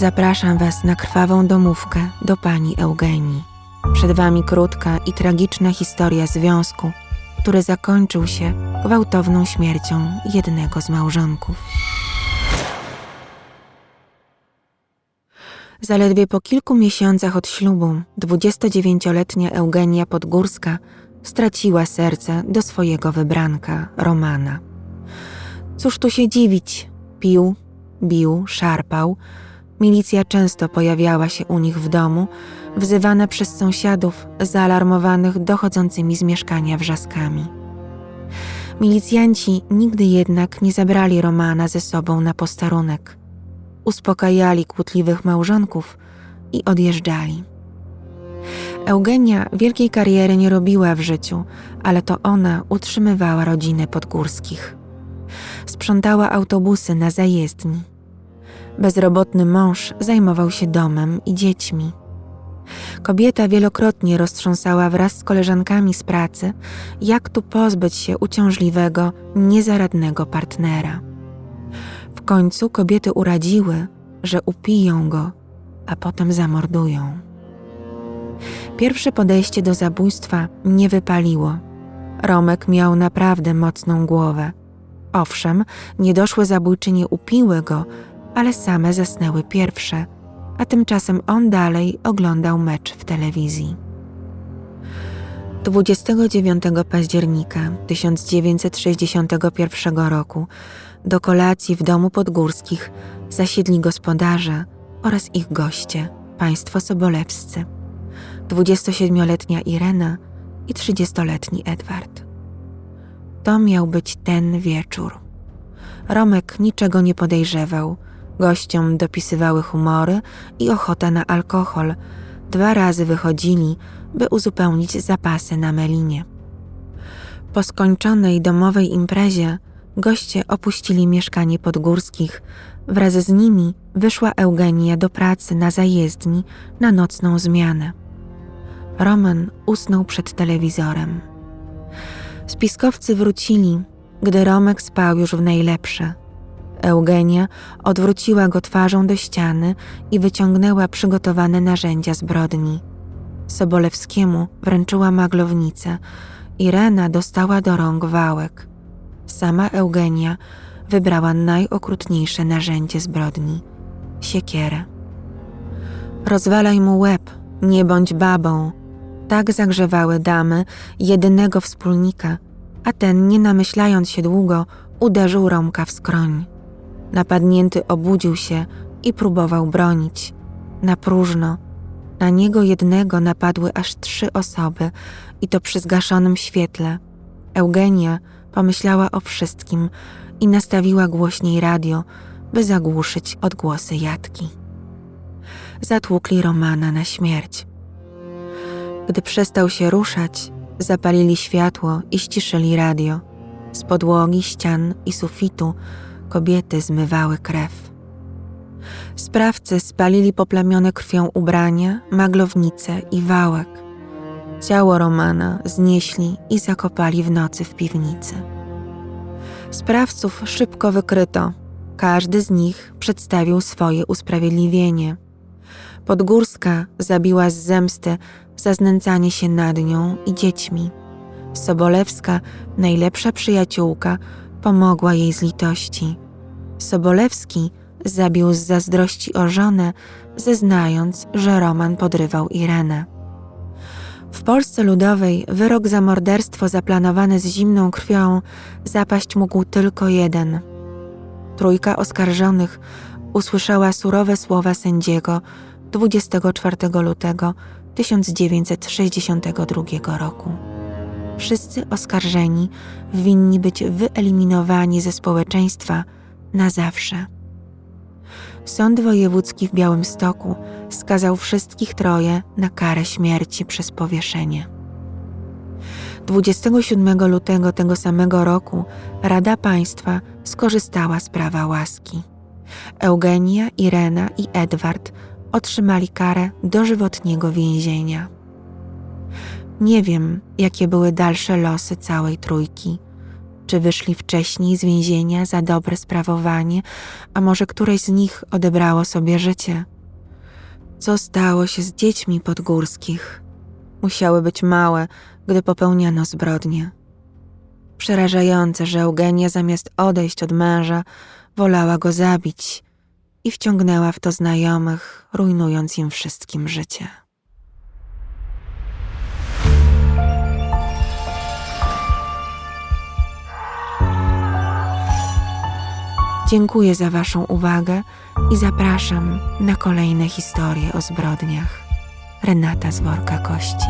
Zapraszam Was na krwawą domówkę do pani Eugenii. Przed Wami krótka i tragiczna historia związku, który zakończył się gwałtowną śmiercią jednego z małżonków. Zaledwie po kilku miesiącach od ślubu 29-letnia Eugenia Podgórska straciła serce do swojego wybranka, Romana. Cóż tu się dziwić? Pił, bił, szarpał. Milicja często pojawiała się u nich w domu, wzywana przez sąsiadów zaalarmowanych dochodzącymi z mieszkania wrzaskami. Milicjanci nigdy jednak nie zabrali Romana ze sobą na posterunek. Uspokajali kłótliwych małżonków i odjeżdżali. Eugenia wielkiej kariery nie robiła w życiu, ale to ona utrzymywała rodzinę Podgórskich. Sprzątała autobusy na zajezdni. Bezrobotny mąż zajmował się domem i dziećmi. Kobieta wielokrotnie roztrząsała wraz z koleżankami z pracy, jak tu pozbyć się uciążliwego, niezaradnego partnera. W końcu kobiety uradziły, że upiją go, a potem zamordują. Pierwsze podejście do zabójstwa nie wypaliło. Romek miał naprawdę mocną głowę. Owszem, niedoszłe zabójczynie upiły go, ale same zasnęły pierwsze, a tymczasem on dalej oglądał mecz w telewizji. 29 października 1961 roku do kolacji w domu Podgórskich zasiedli gospodarze oraz ich goście, państwo sobolewscy. 27-letnia Irena i 30-letni Edward. To miał być ten wieczór. Romek niczego nie podejrzewał. Gościom dopisywały humory i ochota na alkohol. Dwa razy wychodzili, by uzupełnić zapasy na melinie. Po skończonej domowej imprezie goście opuścili mieszkanie Podgórskich. Wraz z nimi wyszła Eugenia do pracy na zajezdni na nocną zmianę. Roman usnął przed telewizorem. Spiskowcy wrócili, gdy Romek spał już w najlepsze. Eugenia odwróciła go twarzą do ściany i wyciągnęła przygotowane narzędzia zbrodni. Sobolewskiemu wręczyła maglownicę, Irena dostała do rąk wałek. Sama Eugenia wybrała najokrutniejsze narzędzie zbrodni siekierę. Rozwalaj mu łeb, nie bądź babą. Tak zagrzewały damy jedynego wspólnika, a ten, nie namyślając się długo, uderzył Romka w skroń. Napadnięty obudził się i próbował bronić. Na próżno. Na niego jednego napadły aż trzy osoby i to przy zgaszonym świetle. Eugenia pomyślała o wszystkim i nastawiła głośniej radio, by zagłuszyć odgłosy jatki. Zatłukli Romana na śmierć. Gdy przestał się ruszać, zapalili światło i ściszyli radio. Z podłogi, ścian i sufitu kobiety zmywały krew. Sprawcy spalili poplamione krwią ubrania, maglownice i wałek. Ciało Romana znieśli i zakopali w nocy w piwnicy. Sprawców szybko wykryto. Każdy z nich przedstawił swoje usprawiedliwienie. Podgórska zabiła z zemsty za znęcanie się nad nią i dziećmi. Sobolewska, najlepsza przyjaciółka, pomogła jej z litości. Sobolewski zabił z zazdrości o żonę, zeznając, że Roman podrywał Irenę. W Polsce Ludowej wyrok za morderstwo zaplanowane z zimną krwią zapaść mógł tylko jeden. Trójka oskarżonych usłyszała surowe słowa sędziego 24 lutego 1962 roku. Wszyscy oskarżeni winni być wyeliminowani ze społeczeństwa na zawsze. Sąd Wojewódzki w Białymstoku skazał wszystkich troje na karę śmierci przez powieszenie. 27 lutego tego samego roku Rada Państwa skorzystała z prawa łaski. Eugenia, Irena i Edward otrzymali karę dożywotniego więzienia. Nie wiem, jakie były dalsze losy całej trójki. Czy wyszli wcześniej z więzienia za dobre sprawowanie, a może któreś z nich odebrało sobie życie? Co stało się z dziećmi podgórskich? Musiały być małe, gdy popełniano zbrodnie. Przerażające, że Eugenia zamiast odejść od męża, wolała go zabić i wciągnęła w to znajomych, rujnując im wszystkim życie. Dziękuję za Waszą uwagę i zapraszam na kolejne historie o zbrodniach. Renata z worka kości.